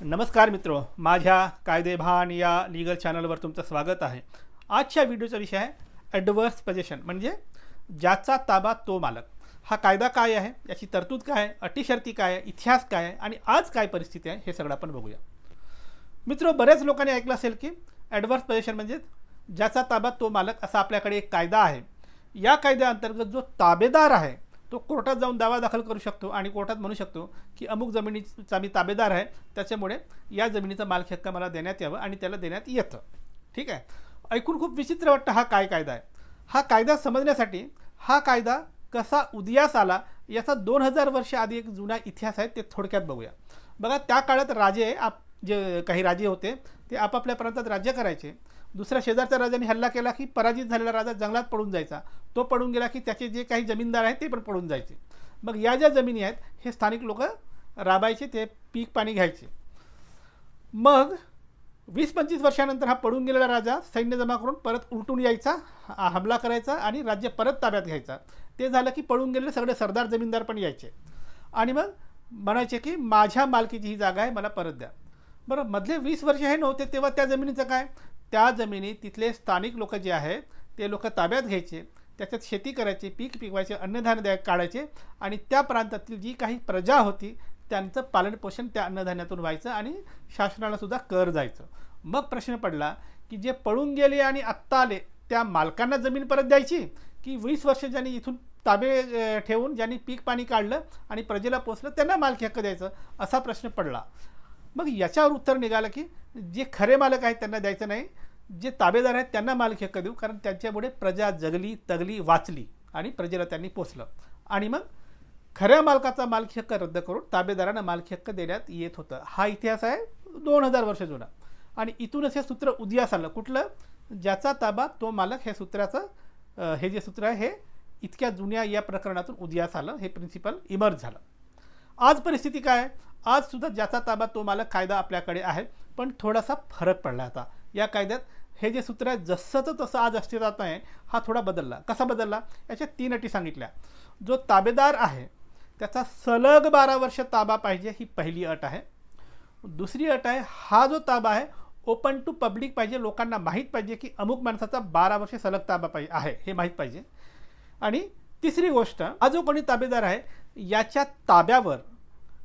नमस्कार मित्रो माझ्या कायदेभान या लीगल चॅनलवर तुमचं स्वागत आहे. आजच्या व्हिडिओचा विषय आहे ॲडव्हर्स पजेशन म्हणजे ज्याचा ताबा तो मालक. हा कायदा काय आहे? याची तरतूद काय आहे? अटी शर्ती काय आहे? इतिहास काय आहे? आणि आज काय परिस्थिती आहे हे सगळं आपण बघूया. मित्रो बऱ्याच लोकांनी ऐकलं असेल की ॲडव्हर्स पजेशन म्हणजे ज्याचा ताबा तो मालक असा आपल्याकडे एक कायदा आहे. या कायद्याअंतर्गत जो ताबेदार आहे तो कोर्टात जाऊन दावा दाखल करू शकतो आणि कोर्टात म्हणू शकतो की अमुक जमिनीचा मी ताबेदार आहे त्याच्यामुळे या जमिनीचा मालकी हक्क मला देण्यात यावं आणि त्याला देण्यात येतं. ठीक आहे? ऐकून खूप विचित्र वाटतं हा काय कायदा आहे. हा कायदा समजण्यासाठी हा कायदा कसा उदयास आला याचा दोन हजार वर्ष आधी एक जुना इतिहास आहे ते थोडक्यात बघूया. बघा त्या काळात राजे आप जे काही राजे होते ते आपापल्या प्रांतात राज्य करायचे. दुसऱ्या शेजारच्या राजाने हल्ला केला की पराजित झालेला राजा जंगलात पडून जायचा. तो पडून गेला की त्याचे जे काही जमीनदार आहेत ते पण पडून जायचे. मग या ज्या जमिनी आहेत हे स्थानिक लोक राबायचे ते पीक पाणी घ्यायचे. मग वीस पंचवीस वर्षानंतर हा पडून गेलेला राजा सैन्य जमा करून परत उलटून यायचा हमला करायचा आणि राज्य परत ताब्यात घ्यायचा. ते झालं की पळून गेलेले सगळे सरदार जमीनदार पण यायचे. आणि मग म्हणायचे की माझ्या मालकीची ही जागा आहे मला परत द्या. बरं मधले वीस वर्ष हे नव्हते तेव्हा त्या जमिनीचं काय? त्या जमिनी तिथले स्थानिक लोक जे आहेत ते लोक ताब्यात घ्यायचे त्याच्यात शेती करायची पीक पिकवायचे अन्नधान्य द्या काढायचे आणि त्या प्रांतातील जी काही प्रजा होती त्यांचं पालनपोषण त्या अन्नधान्यातून व्हायचं आणि शासनालासुद्धा कर जायचं. मग प्रश्न पडला की जे पळून गेले आणि आत्ता आले त्या मालकांना जमीन परत द्यायची? की वीस वर्ष ज्यांनी इथून ताबे ठेवून ज्यांनी पीक पाणी काढलं आणि प्रजेला पोचलं त्यांना मालकी हक्क द्यायचं? असा प्रश्न पडला. मग याच्यावर उत्तर निघालं की जे खरे मालक आहेत त्यांना द्यायचं नाही जे ताबेदार आहेत त्यांना मालक हक्क देऊ कारण त्यांच्यामुळे प्रजा जगली तगली वाचली आणि प्रजेला त्यांनी पोचलं आणि मग खऱ्या मालकाचा मालकी हक्क रद्द करून ताबेदारांना मालकी हक्क देण्यात येत होतं. हा इतिहास आहे दोन हजार वर्ष जुना. आणि इथूनच हे सूत्र उदयास आलं. कुठलं? ज्याचा ताबा तो मालक हे सूत्राचं हे जे सूत्र आहे हे इतक्या जुन्या या प्रकरणातून उदयास आलं. हे प्रिन्सिपल इमर्ज झालं. आज परिस्थिती काय? आजसुद्धा आज सुद्धा ज्याचा ताबा तो मालक कायदा आपल्याकडे आहे पण थोडासा फरक पडला आता. या कायद्यात हे जे सूत्र आहे जसंचं तसं आज अस्तित्वात आहे हा थोडा बदलला. कसा बदलला? याच्या तीन अटी सांगितल्या. जो ताबेदार आहे त्याचा सलग बारा वर्ष ताबा पाहिजे ही पहिली अट आहे. दुसरी अट आहे हा जो ताबा आहे ओपन टू पब्लिक पाहिजे लोकांना माहीत पाहिजे की अमुक माणसाचा बारा वर्ष सलग ताबा पाहिजे आहे हे माहीत पाहिजे. आणि तिसरी गोष्ट हा जो कोणी ताबेदार आहे याच्या ताब्यावर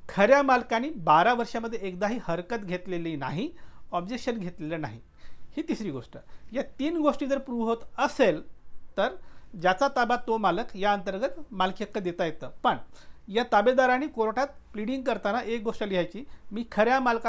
खऱ्या मालकाने बारा वर्षामध्ये एकदाही हरकत घेतलेली नाही ऑब्जेक्शन घेतलेलं नाही. ही तिसरी गोष्ट. या तीन गोष्टी जर प्रूव्ह होत असेल तर ज्याचा ताबा तो मालक या अंतर्गत मालकी हक्क देता येतं. पण या ताबेदाराने कोर्टात प्लिडिंग करताना एक गोष्ट लिहायची मी खऱ्या मालका